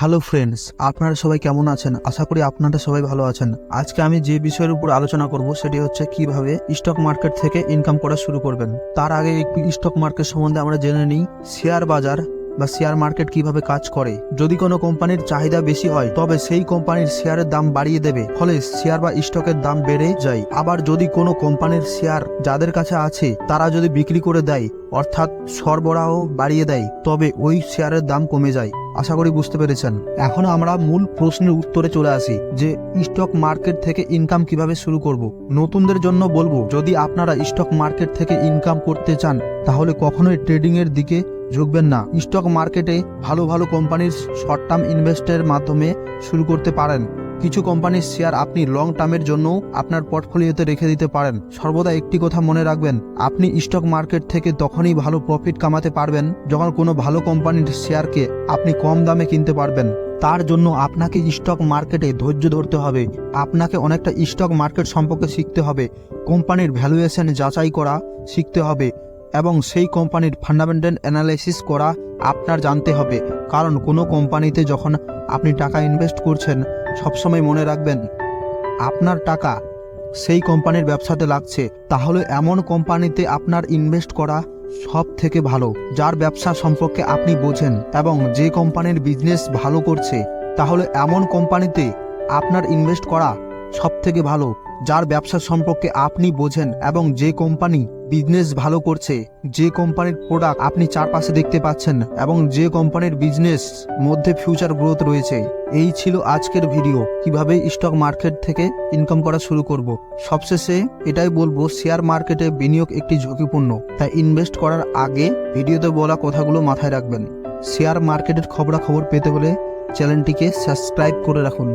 Hello friends, আপনারা সবাই কেমন আছেন? আশা করি আপনারা সবাই ভালো আছেন। আজকে আমি যে বিষয়ের উপর আলোচনা করব সেটি হচ্ছে কীভাবে স্টক মার্কেট থেকে ইনকাম করা শুরু করবেন। তার আগে স্টক মার্কেট সম্বন্ধে আমরা জেনে নিই শেয়ার বাজার বা শেয়ার মার্কেট কীভাবে কাজ করে। যদি কোনো কোম্পানির চাহিদা বেশি হয়, তবে সেই কোম্পানির শেয়ারের দাম বাড়িয়ে দেবে, ফলে শেয়ার বা স্টকের দাম বেড়ে যায়। আবার যদি কোনো কোম্পানির শেয়ার যাদের কাছে আছে, তারা যদি বিক্রি করে দেয়, অর্থাৎ সরবরাহ বাড়িয়ে দেয়, তবে ওই শেয়ারের দাম কমে যায়। আশা করি বুঝতে পেরেছেন। এখন আমরা মূল প্রশ্নের উত্তরে চলে আসি, যে স্টক মার্কেট থেকে ইনকাম কীভাবে শুরু করব? নতুনদের জন্য বলব, যদি আপনারা স্টক মার্কেট থেকে ইনকাম করতে চান, তাহলে কখনোই ট্রেডিং এর দিকে ঝুঁকবেন না। স্টক মার্কেটে ভালো ভালো কোম্পানির শর্ট টার্ম ইনভেস্টের মাধ্যমে শুরু করতে পারেন। কিছু কোম্পানির শেয়ার আপনি লং টার্মের জন্য আপনার পোর্টফোলিওতে রেখে দিতে পারেন। সর্বদা একটি কথা মনে রাখবেন, আপনি স্টক মার্কেট থেকে তখনই ভালো প্রফিট কামাতে পারবেন যখন কোনো ভালো কোম্পানির শেয়ারকে আপনি কম দামে কিনতে পারবেন। তার জন্য আপনাকে স্টক মার্কেটে ধৈর্য ধরতে হবে। আপনাকে অনেকটা স্টক মার্কেট সম্পর্কে শিখতে হবে। কোম্পানির ভ্যালুয়েশন যাচাই করা শিখতে হবে এবং সেই কোম্পানির ফান্ডামেন্টাল অ্যানালাইসিস করা আপনার জানতে হবে। কারণ কোনো কোম্পানিতে যখন আপনি টাকা ইনভেস্ট করছেন, সবসময় মনে রাখবেন, আপনার টাকা সেই কোম্পানির ব্যবসাতে লাগছে। তাহলে এমন কোম্পানিতে আপনার ইনভেস্ট করা সব থেকে ভালো, যার ব্যবসা সম্পর্কে আপনি বোঝেন এবং যে কোম্পানির বিজনেস ভালো করছে। তাহলে এমন কোম্পানিতে আপনার ইনভেস্ট করা সব থেকে ভালো, যার ব্যবসা সম্পর্কে আপনি বোঝেন এবং যে কোম্পানি বিজনেস ভালো করছে, যে কোম্পানির প্রোডাক্ট আপনি চারপাশে দেখতে পাচ্ছেন এবং যে কোম্পানির বিজনেস মধ্যে ফিউচার গ্রোথ রয়েছে। এই ছিল আজকের ভিডিও কীভাবে স্টক মার্কেট থেকে ইনকাম করা শুরু করব? সবশেষে এটাই বলব শেয়ার মার্কেটে বিনিয়োগ একটি ঝুঁকিপূর্ণ। তাই ইনভেস্ট করার আগে ভিডিওতে বলা কথাগুলো মাথায় রাখবেন। শেয়ার মার্কেটের খবরাখবর পেতে হলে চ্যানেলটিকে সাবস্ক্রাইব করে রাখুন।